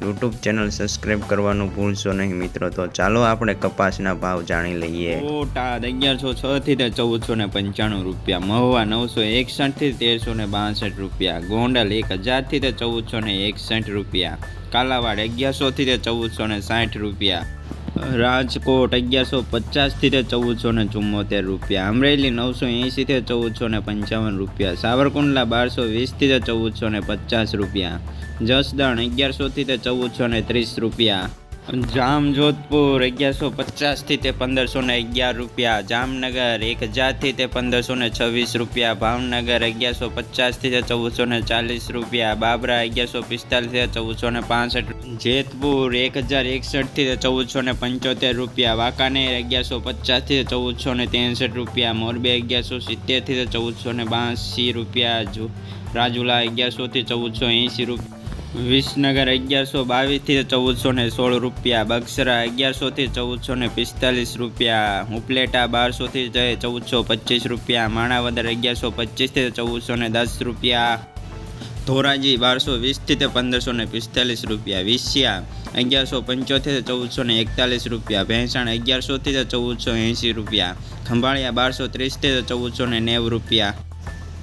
YouTube channel subscribe કરવાનું ભૂલશો નહીં મિત્રો. તો ચાલો આપણે કપાસના ભાવ જાણી લઈએ. બોટાદ અગિયારસો છ થી ચૌદસો ને પંચાણું રૂપિયા, મહુવા નવસો એકસઠથી તેરસો ને બાસઠ રૂપિયા, ગોંડલ એક હજારથી ચૌદસો ને એકસઠ રૂપિયા, કાલાવાડ અગિયારસો થી ચૌદસો ને સાઠ રૂપિયા રાજકોટ અગિયારસો પચાસથી તે ચૌદસો ને ચુમ્મોતેર રૂપિયા. અમરેલી નવસો એંશીથી ચૌદ ચૌદસો ને પંચાવન રૂપિયા. સાવરકુંડલા બારસો વીસથી તે ચૌદસો ને પચાસ રૂપિયા. જસદણ અગિયારસોથી તે ચૌદસો ને ત્રીસ રૂપિયા. જામ જોધપુર અગિયારસો પચાસથી તે પંદરસો ને અગિયાર રૂપિયા. જામનગર એક હજારથી તે પંદરસો ને છવ્વીસ રૂપિયા. ભાવનગર અગિયારસો પચાસથી તે ચૌદસો ને ચાલીસ રૂપિયા. બાબરા અગિયારસો પિસ્તાલીસથી તે ચૌદસો ને પાસઠ જેતપુર એક હજાર એકસઠથી તે ચૌદસો ને પંચોતેર રૂપિયા. વાંકાનેર અગિયારસો પચાસથી તે ચૌદસો ને ત્રેસઠ રૂપિયા. મોરબી અગિયારસો સિત્તેરથી તે ચૌદસો ને બાંસી રૂપિયા. રાજુલા અગિયારસોથી ચૌદસો એંસી રૂપિયા. વિસનગર અગિયારસો બાવીસથી ચૌદસો ને સોળ રૂપિયા બક્સરા અગિયારસોથી ચૌદસો ને પિસ્તાલીસ રૂપિયા ઉપલેટા બારસોથી ચૌદસો પચીસ રૂપિયા, માણાવદર અગિયારસો પચીસથી ચૌદસો ને દસ રૂપિયા, ધોરાજી બારસો વીસથી પંદરસો ને પિસ્તાલીસ રૂપિયા, વિસિયા અગિયારસો પંચોતેર ચૌદસો ને એકતાલીસ રૂપિયા, ભેંસાણ અગિયારસોથી ચૌદસો એંસી રૂપિયા, ખંભાળિયા બારસો ત્રીસથી ચૌદસો ને નેવું રૂપિયા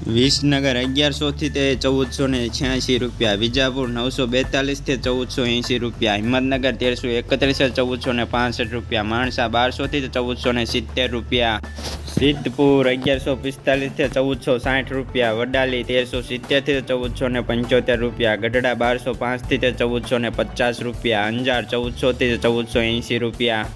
વિસનગર અગિયારસોથી તે ચૌદસો ને છ્યાસી રૂપિયા, વિજાપુર નવસો બેતાલીસથી ચૌદસો એંસી રૂપિયા, હિંમતનગર તેરસો એકત્રીસ ચૌદસો ને પાસઠ રૂપિયા, માણસા બારસોથી ચૌદસો ને સિત્તેર રૂપિયા, સિદ્ધપુર અગિયારસો પિસ્તાલીસથી ચૌદસો સાઠ રૂપિયા, વડાલી તેરસો સિત્તેરથી ચૌદસો ને પંચોતેર રૂપિયા, ગઢડા બારસો પાંચથી ચૌદસો ને પચાસ રૂપિયા, અંજાર ચૌદસોથી ચૌદસો એંસી રૂપિયા.